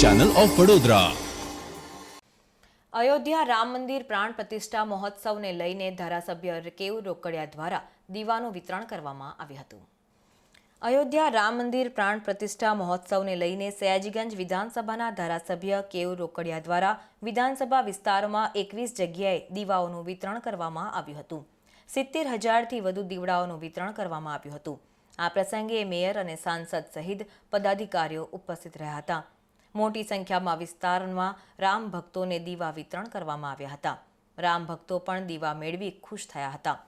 Channel of Vadodara Ayodhya Ram Mandir પ્રાણ પ્રતિષ્ઠા મહોત્સવને લઈને ધારાસભ્ય કેવ રોકડિયા દ્વારા દીવાનું વિતરણ કરવામાં આવ્યું હતું. અયોધ્યા રામ મંદિર પ્રાણ પ્રતિષ્ઠા મહોત્સવને લઈને સયાજીગંજ વિધાનસભાના ધારાસભ્ય કેવ રોકડિયા દ્વારા વિધાનસભા વિસ્તારમાં એકવીસ જગ્યાએ દીવાઓનું વિતરણ કરવામાં આવ્યું હતું. સિત્તેર હજારથી વધુ દીવડાઓનું વિતરણ કરવામાં આવ્યું હતું. આ પ્રસંગે મેયર અને સાંસદ સહિત પદાધિકારીઓ ઉપસ્થિત રહ્યા હતા. મોટી સંખ્યામાં વિસ્તારમાં રામ ભક્તોને દીવા વિતરણ કરવામાં આવ્યા હતા. રામ ભક્તો પણ દીવા મેળવી ખુશ થયા હતા.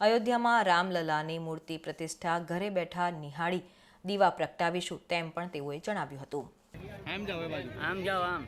અયોધ્યામાં રામલલાની મૂર્તિ પ્રતિષ્ઠા ઘરે બેઠા નિહાળી દીવા પ્રગટાવીશું તેમ પણ તેઓએ જણાવ્યું હતું. આમ જાઓ આમ જાઓ આમ.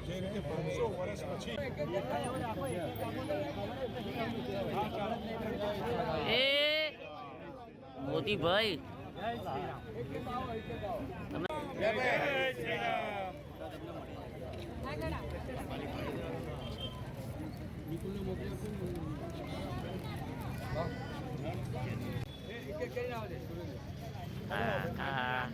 જે રીતે પાંચસો હા હા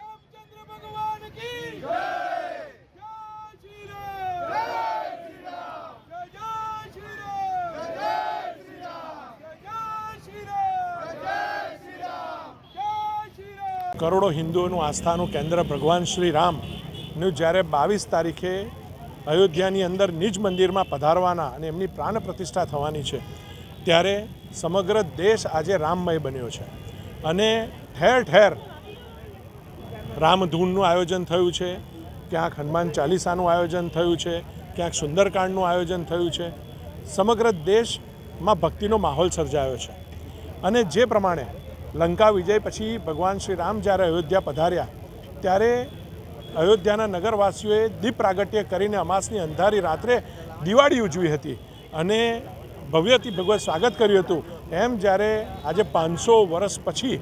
રામચંદ્ર ભગવાન કી જય જય શ્રી રામ જય જય શ્રી રામ જય શ્રી રામ જય શ્રી રામ જય શ્રી રામ જય શ્રી રામ કરોડો હિન્દુઓનું આસ્થાનું કેન્દ્ર ભગવાન શ્રી રામનું જ્યારે બાવીસ તારીખે અયોધ્યાની અંદર નિજ મંદિરમાં પધારવાના અને એમની પ્રાણ પ્રતિષ્ઠા થવાની છે, ત્યારે સમગ્ર દેશ આજે રામમય બન્યો છે. અને ઠેર ઠેર રામધૂનનું આયોજન થયું છે, ક્યાંક હનુમાન ચાલીસાનું આયોજન થયું છે, ક્યાંક સુંદરકાંડનું આયોજન થયું છે. સમગ્ર દેશમાં ભક્તિનો માહોલ સર્જાયો છે. અને જે પ્રમાણે લંકા વિજય પછી ભગવાન શ્રી રામ જ્યારે અયોધ્યા પધાર્યા, ત્યારે અયોધ્યાના નગરવાસીઓએ દીપ પ્રાગટ્ય કરીને અમાસની અંધારી રાત્રે દિવાળી ઉજવી હતી અને ભવ્યથી ભગવત સ્વાગત કર્યું હતું. એમ જ્યારે આજે પાંચસો વર્ષ પછી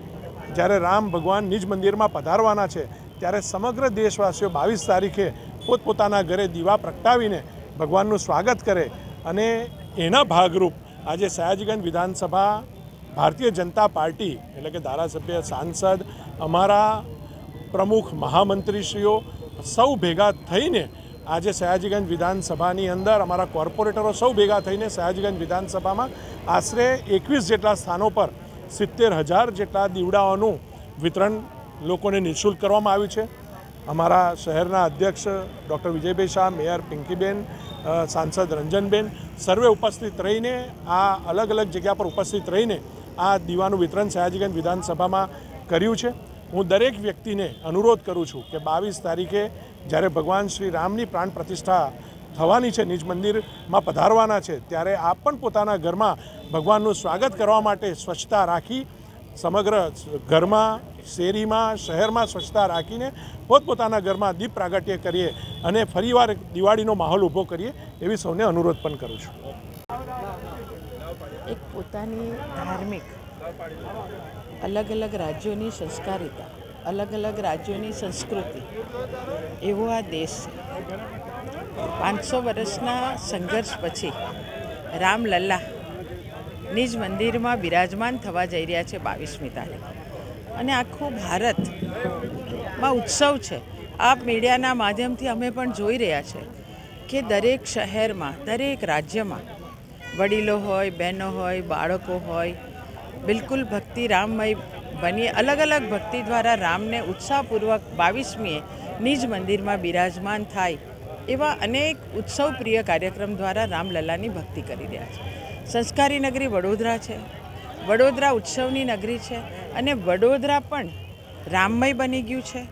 જ્યારે રામ ભગવાન નિજ મંદિરમાં પધારવાના છે, ત્યારે સમગ્ર દેશવાસીઓ બાવીસ તારીખે પોતપોતાના ઘરે દીવા પ્રગટાવીને ભગવાનનું સ્વાગત કરે અને એના ભાગરૂપ આજે સયાજીગંજ વિધાનસભા ભારતીય જનતા પાર્ટી, એટલે કે ધારાસભ્ય, સાંસદ, અમારા પ્રમુખ મહામંત્રીશ્રીઓ સૌ ભેગા થઈને આજે સયાજીગંજ વિધાનસભાની અંદર અમારા કોર્પોરેટરો સૌ ભેગા થઈને સયાજીગંજ વિધાનસભામાં આશરે એકવીસ જેટલા સ્થાનો પર સિત્તેર હજાર જેટલા દીવડાઓનું વિતરણ લોકોને નિઃશુલ્ક કરવામાં આવ્યું છે. અમારા શહેરના અધ્યક્ષ ડૉક્ટર વિજયભાઈ શાહ, મેયર પિંકીબેન સાંસદ રંજનબેન, સર્વે ઉપસ્થિત રહીને આ અલગ અલગ જગ્યા પર ઉપસ્થિત રહીને આ દીવાનું વિતરણ સયાજીગંજ વિધાનસભામાં કર્યું છે. હું દરેક વ્યક્તિને અનુરોધ કરું છું કે બાવીસ તારીખે જ્યારે ભગવાન શ્રી રામની પ્રાણ પ્રતિષ્ઠા થવાની છે, નિજ મંદિરમાં પધારવાના છે, ત્યારે આપ પણ પોતાના ઘરમાં ભગવાનનું સ્વાગત કરવા માટે સ્વચ્છતા રાખી, સમગ્ર ઘરમાં, શેરીમાં, શહેરમાં સ્વચ્છતા રાખીને પોતપોતાના ઘરમાં દીપ પ્રાગટ્ય કરીએ અને ફરીવાર દિવાળીનો માહોલ ઊભો કરીએ, એવી સૌને અનુરોધ પણ કરું છું. એક પોતાની ધાર્મિક અલગ અલગ રાજ્યોની સંસ્કારિતા, અલગ અલગ રાજ્યોની સંસ્કૃતિ, એવો આ દેશ છે. પાંચસો વર્ષના સંઘર્ષ પછી રામલલ્લા નિજ મંદિરમાં બિરાજમાન થવા જઈ રહ્યા છે બાવીસમી તારીખ. અને આખું ભારતમાં ઉત્સવ છે. આ મીડિયાના માધ્યમથી અમે પણ જોઈ રહ્યા છે કે દરેક શહેરમાં, દરેક રાજ્યમાં વડીલો હોય, બહેનો હોય, બાળકો હોય, બિલકુલ ભક્તિ રામમય બની અલગ અલગ ભક્તિ દ્વારા રામને ઉત્સાહપૂર્વક બાવીસમીએ નિજ મંદિરમાં બિરાજમાન થાય એવા અનેક ઉત્સવપ્રિય કાર્યક્રમ દ્વારા રામલલ્લાની ભક્તિ કરી રહ્યા છે. સંસ્કારી નગરી વડોદરા છે. વડોદરા ઉત્સવની નગરી છે અને વડોદરા પણ રામમય બની ગયું છે.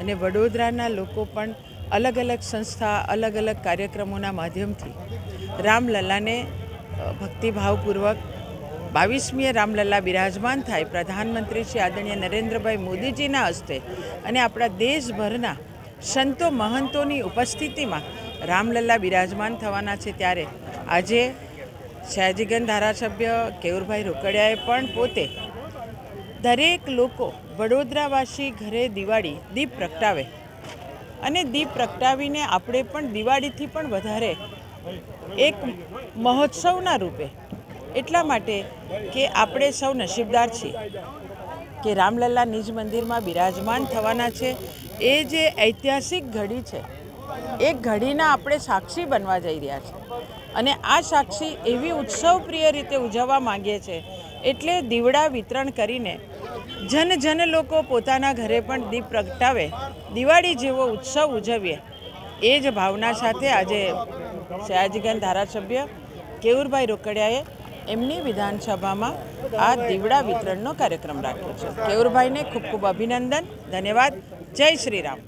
અને વડોદરાના લોકો પણ અલગ અલગ સંસ્થા, અલગ અલગ કાર્યક્રમોના માધ્યમથી રામલલ્લાને ભક્તિભાવપૂર્વક બાવીસમીએ રામલલ્લા બિરાજમાન થાય. પ્રધાનમંત્રી શ્રી આદરણીય નરેન્દ્રભાઈ મોદીજીના હસ્તે અને આપણા દેશભરના સંતો મહંતોની ઉપસ્થિતિમાં રામલલ્લા બિરાજમાન થવાના છે ત્યારે આજે સયાજીગન ધારાસભ્ય કેવુરભાઈ રોકડિયાએ પણ પોતે દરેક લોકો વડોદરાવાસી ઘરે દિવાળી દીપ પ્રગટાવે. અને દીપ પ્રગટાવીને આપણે પણ દિવાળીથી પણ વધારે એક મહોત્સવના રૂપે. એટલા માટે કે આપણે સૌ નસીબદાર છીએ કે રામલલ્લા નિજ મંદિરમાં બિરાજમાન થવાના છે. એ જે ઐતિહાસિક ઘડી છે, એ ઘડીના આપણે સાક્ષી બનવા જઈ રહ્યા છે. અને આ સાક્ષી એવી ઉત્સવપ્રિય રીતે ઉજવવા માંગીએ છીએ એટલે દીવડા વિતરણ કરીને જન જન લોકો પોતાના ઘરે પણ દીપ પ્રગટાવે, દિવાળી જેવો ઉત્સવ ઉજવીએ, એ જ ભાવના સાથે આજે સયાજીગંજ ધારાસભ્ય કેવુરભાઈ રોકડિયાએ એમની વિધાનસભામાં આ દીવડા વિતરણનો કાર્યક્રમ રાખ્યો છે. કેવુરભાઈને ખૂબ ખૂબ અભિનંદન. ધન્યવાદ. જય શ્રી રામ